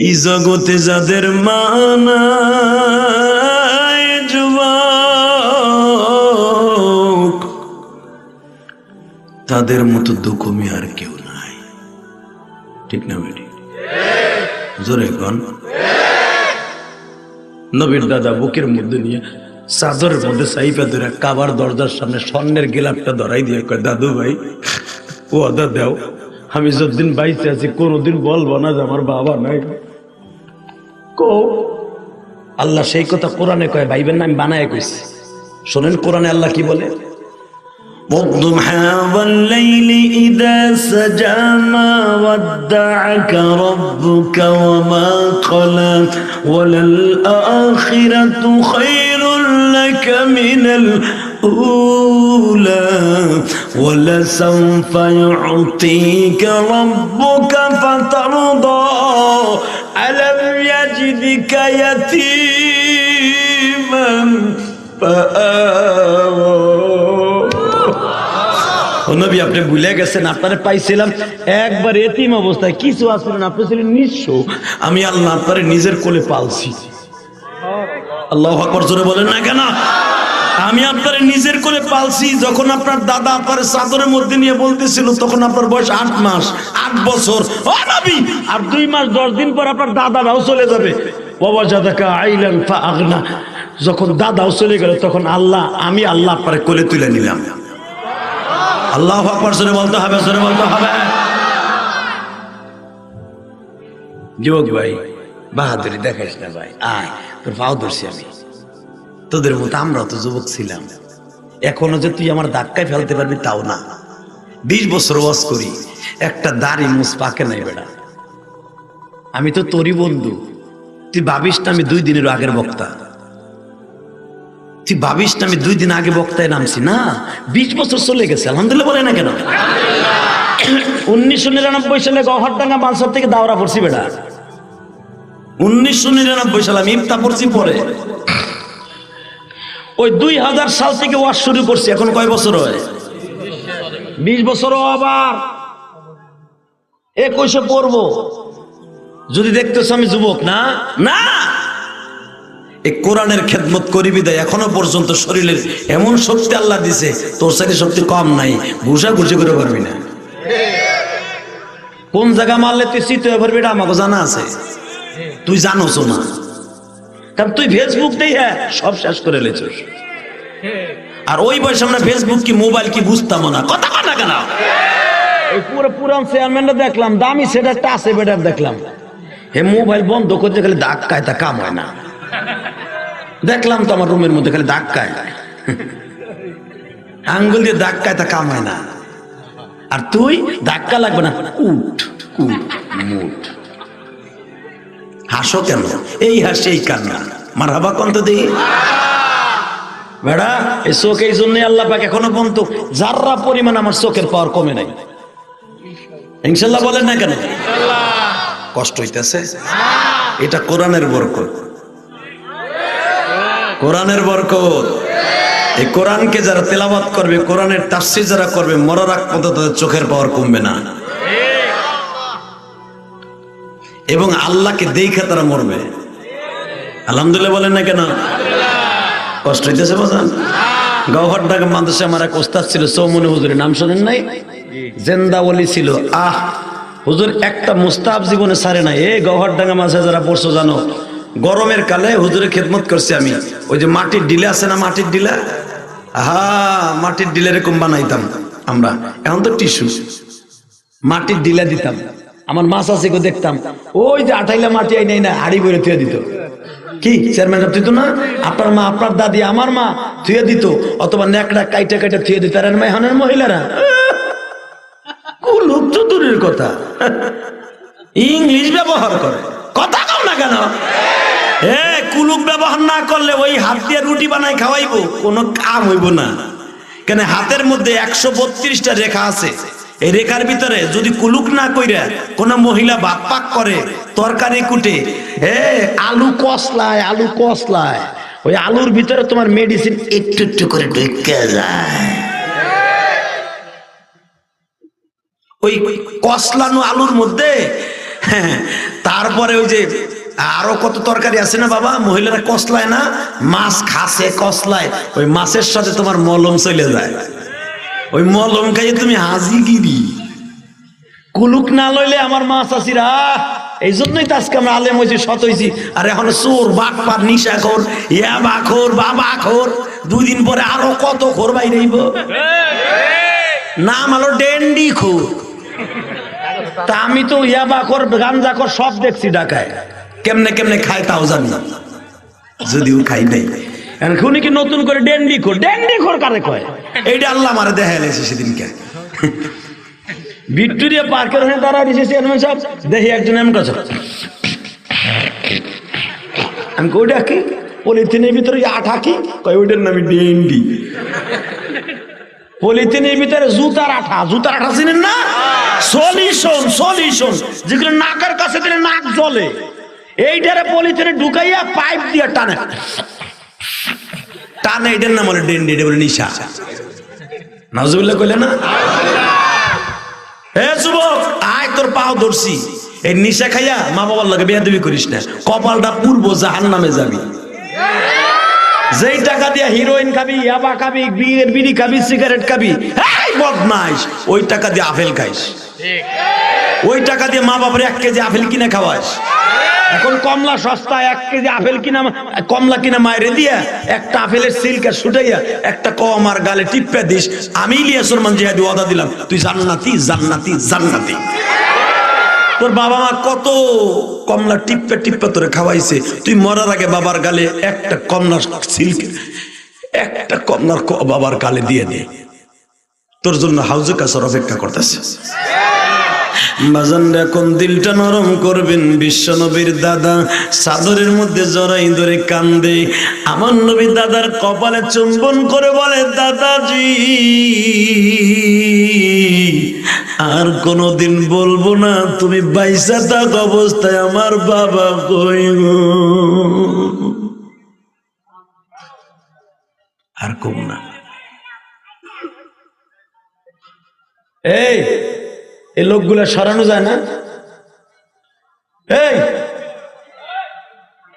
এই জগতে যাদের মানায় যুবক, তাদের মতো দুঃখমি আর কেউ নাই। ঠিক না বেটি? জোরে কন। নবীর দাদা বুকের মধ্যে নিয়ে চাদরের মধ্যে সাইপা ধরে কাবার দরজার সামনে স্বর্ণের গেলাপটা ধরাই দিয়ে কয়, দাদু ভাই ও আদা দেও। আমি যতদিন বাইতে আছি, কোনোদিন বলব না যে আমার বাবা নাই। কো আল্লাহ সেই কথা কোরআনে কয় ভাইবেন না আমি বানায় কইছি শোনেন কোরআনে আল্লাহ কি বলে والضحى والليل إذا سجى ما ودعك ربك وما قلى وللآخرة خير لك من الأولى ولسوف يعطيك ربك فترضى ألم يجدك يتيما فآوى ও নবী আপনি ভুলে গেছেন আপনারে পাইছিলাম একবার এতিম অবস্থায় কিছু আসলেন আপনি ছিলেন নিঃস্ব আমি আল্লাহ আপনারে নিজের কোলে পালছি আল্লাহ আকবর জোরে বলেন না কেন আমি আপনার নিজের কোলে পালছি, যখন আপনার দাদা আপনার চাদরের মধ্যে নিয়ে বলতেছিল, তখন আপনার বয়স আট মাস, আট বছর। আর দুই মাস, দশ দিন পর আপনার দাদারাও চলে যাবে। যখন দাদাও চলে গেল, তখন আল্লাহ, আমি আল্লাহ আপনার কোলে তুলে নিলাম। আল্লাহ আকবর, জোরে বলতে হবে, জোরে বলতে হবে। যুবক ভাই, বাহাদুরি দেখাইস না ভাই, আয়, তোর পাও ধরছি আমি। তোদের মতো আমরা তো যুবক ছিলাম। এখনও যে তুই আমার ধাক্কায় ফেলতে পারবি তাও না। বিশ বছর ওয়াজ করি, একটা দাড়ি মুস পাকে নাই বেড়া। আমি তো তোরই বন্ধু। তুই ভাবিস না আমি দুই দিনের আগের বক্তা। তুই ভাবিস না আমি দুই দিন আগে বক্তায় নামছি না? বিশ বছর চলে গেছে, আলহামদুলিল্লাহ বলে না কেন? উনিশশো নিরানব্বই সালে গহরডাঙ্গা মালসর থেকে দাওরা পড়ছি বেটা উনিশশো নিরানব্বই সালে আমি ইফতা পড়ছি পরে। ওই দুই হাজার সাল থেকে ওয়াজ শুরু করছি, এখন কয় বছর হয়? বিশ বছরও আবার। একুশে পড়ব। যদি দেখতেছ আমি যুবক, না? না! এই কোরআনের খেদমত করিবি দেয় এখনও পর্যন্ত শরীরের এমন শক্তি আল্লাহ দিছে, তোর সাথে শক্তি কম নাই, ঘুষা ঘুষি করে পারবি না। কোন জায়গা মারলে তুই চিত হয়ে পারবি এটা আমাকে জানা আছে। তুই জানোস না। কারণ তুই ফেসবুক দেই হ্যাঁ সব শেষ করে লেছিস। আর ওই বয়সে আমরা ফেসবুক কি মোবাইল কি বুঝতাম না। কথা কথা কেন? পুরো পুরান চেয়ারম্যানটা দেখলাম দামি সেটা আছে বেটার দেখলাম। হে মোবাইল বন্ধ করতে গেলে দাগ কায় তা কাম হয় না। দেখলাম তো আমার রুমের মধ্যে খালি দাগ কায় আঙ্গুল দিয়ে দাগ কায় তা কাম হয় না। আর তুই ধাক্কা লাগবে না উঠ উঠ মুঠ। হাসো কেন? এই হাসি এই কান্না। মার হাবা কন্ত দেই। বেড়া, এই চোখ এই জন্য আল্লাহ পাক এখনও পর্যন্ত যাররা পরিমাণ আমার চোখের পাওয়ার কমে নাই। ইনশাল্লাহ বলেন না কেন? কষ্ট হইতেছে। এটা কোরআনের বরকত। কোরআনের বরকত। এই কোরআনকে যারা তেলাবাত করবে, কোরআনের তাফসির যারা করবে, মরার আগ পর্যন্ত তাদের চোখের পাওয়ার কমবে না। এবং আল্লাহকে দেখে তারা মরবে। আলহামদুলিল্লাহ বলেন না কেন? কষ্ট হইতেছে বোঝান। গহর ঢাকা মাদ্রাসা আমার এক ওস্তাদ ছিল, সৌমনি হুজুরের নাম শোনেন নাই? জেন্দাওয়ালি ছিল। আহ, হুজুর একটা মুস্তাব জীবনে সারে নাই। এ গহর ডাঙ্গা মাঝে যারা পড়ছো জানো, গরমের কালে হুজুরে খেদমত করছি আমি। ওই যে মাটির ডিলে আছে না মাটির ডিলা? হা মাটির ডিলে এরকম বানাইতাম আমরা। এখন তো টিস্যু। মাটির ডিলা দিতাম। আমার মাছ আছে গো, দেখতাম। ওই যে আঠাইলা মাটি আই নাই না হাড়ি বইরে থুয়ে দিত। কি চেয়ারম্যান সাহেব দিত না? আপনার মা, আপনার দাদি, আমার মা থুয়ে দিত, অথবা ন্যাকড়া কাইটা কাইটা থুয়ে দিত আর মেহনের মহিলারা। তো দূরের কথা। ইংলিশ ব্যবহার করে। কথা কম না কেন? এ কুলুক ব্যবহার না করলে ওই হাত দিয়ে রুটি বানাই খাওয়াইবো, কোনো কাম হইব না। কেন হাতের মধ্যে একশো বত্রিশটা রেখা আছে। এই রেখার ভিতরে যদি কুলুক না কইরা কোন মহিলা ভাত পাক করে, তরকারি কুটে হে আলু কসলায় আলু কসলায়, ওই আলুর ভিতরে তোমার মেডিসিন একটু একটু করে ঢুকে যায়। ওই কসলানো আলুর মধ্যে, তারপরে ওই যে আরও কত তরকারি আছে না বাবা? মহিলারা কসলায় না, মাছ খাসে কসলায়, ওই মাছের সাথে তোমার মলম চলে যায়। ওই মলম খাইয়ে তুমি হাজি গিরি। কুলুক না লইলে আমার মাছ আসিরা এই জন্যই তো আজকে আমরা আলেম হয়েছি শত হয়েছি আর এখন চোর বাট পার নিশা খোর ইয়া বাখোর, বাবা খোর দুই দিন পরে আরও কত খোর বাইরেইব নাম হলো ডেন্ডি খোর। তা আমি তো ইয়া বাখর, গাঞ্জা কর সব দেখছি ঢাকায়। কেমনে কেমনে খায় তাও জানি যদিও খাই নাই। এখন উনি কি নতুন করে ডেন্ডি খোর? ডেন্ডি খোর কারে কয়? এইটা আল্লাহ মারে দেখা এলেছে সেদিনকে। ভিক্টোরিয়া পার্কের ওখানে দাঁড়া দিয়েছে চেয়ারম্যান সাহেব। দেখি একজন এমন কাছে আমি ওইটা কি? পলিথিনের ভিতরে আঠা কি? কয় ওইটার নামই ডেন্ডি। পলিথিনের ভিতরে জুতার আঠা। জুতার আঠা চিনেন না? Solution solution. যেগুলো নাকের কাছে দিলে নাক জ্বলে। এইটারে পলিথিনে ঢুকাইয়া পাইপ দিয়ে টানে। টানে এটার নাম বলে ডেন্ডি এটা বলে নিশা। নাজুবিল্লাহ কইলে না? এ যুবক আয় তোর পাও ধরছি। এই নিশা খাইয়া মা বাবার লাগে বিয়া দিবি করিস না। কপালটা পূর্ব জাহান নামে যাবি। যেই টাকা দিয়া হিরোইন খাবি ইয়াবা খাবি বিয়ের বিড়ি খাবি সিগারেট খাবি এই বদমাইশ ওই টাকা দিয়ে আপেল খাইস। ওই টাকা দিয়ে মা বাবার এক কেজি আপেল কিনে খাওয়াস। এখন কমলা সস্তা, এক কেজি আপেল কিনা কমলা কিনা মায়েরে দিয়া, একটা আপেলের সিল্কা ছুটাইয়া একটা ক আমার গালে টিপে দিস। আমি ইলিয়াসুর মান জিহাদি ওয়াদা দিলাম, তুই জান্নাতি জান্নাতি জান্নাতি। তোর বাবা মা কত কমলা টিপ্পে টিপ্পে তোরে খাওয়াইছে। তুই মরার আগে বাবার গালে একটা কমলার সিল্ক, একটা কমলার বাবার গালে দিয়ে দে। তোর জন্য হাউজে কাছর অপেক্ষা করতেছে। বাজান এখন দিলটা নরম করবেন? বিশ্ব নবীর দাদা চাদরের মধ্যে জড়াই ধরে কান্দে। আমার নবী দাদার কপালে চুম্বন করে বলে, দাদাজি, আর কোনোদিন বলব না, তুমি বাইসা থাক অবস্থায় আমার বাবা কই আর কম না। এই এই লোকগুলা সরানো যায় না এই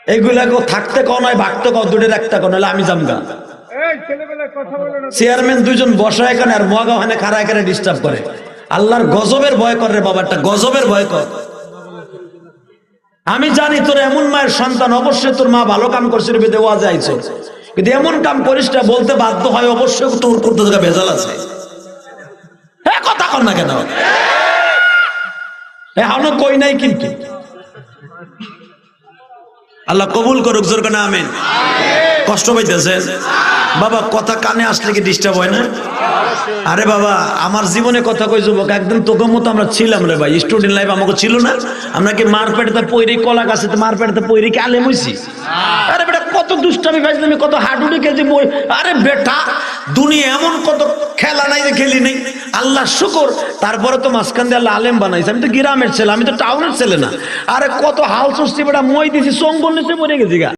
এইগুলা কেউ থাকতে কও নয় ভাগতে কও দূরে রাখতে কও নাহলে আমি জামগা চেয়ারম্যান দুইজন বসা এখানে আর মগা ওখানে খারা এখানে ডিস্টার্ব করে আল্লাহর গজবের ভয় কর রে বাবাটা গজবের ভয় কর আমি জানি তোর এমন মায়ের সন্তান অবশ্যই তোর মা ভালো কাম করছিল বেদে ওয়া যাইছো কিন্তু এমন কাম করিস না বলতে বাধ্য হয় অবশ্যই তোর করতে ভেজাল আছে হ্যাঁ কথা কর না কেন এখনও কই নাই কিন্তু আল্লাহ কবুল করুক জোর কেন আমেন। কষ্ট পাইতেছেন বাবা, কথা কানে আসলে কি ডিস্টার্ব হয় না? আরে বাবা, আমার জীবনে কথা কই যুবক, একদিন তোকে মতো আমরা ছিলাম রে ভাই। স্টুডেন্ট লাইফ আমাকে ছিল না। আমরা কি মার পেটেতে পৈরি, কলা গাছে মার পেটেতে পৈরি কি আলেম হইছি? আরে বেটা, কত দুষ্টামি ফাইজলামি কত হাডুডি খেলছি বই আরে বেটা, দুনিয়া এমন কত খেলা নাই যে খেলি নেই। আল্লাহ শুকর, তারপরে তো মাঝখান দিয়ে আল্লাহ আলেম বানাইছে। আমি তো গ্রামের ছেলে, আমি তো টাউনের ছেলে না। আরে কত হাল সৃষ্টি বেটা, মই দিছি সঙ্গল নিচে মরে গেছি গা।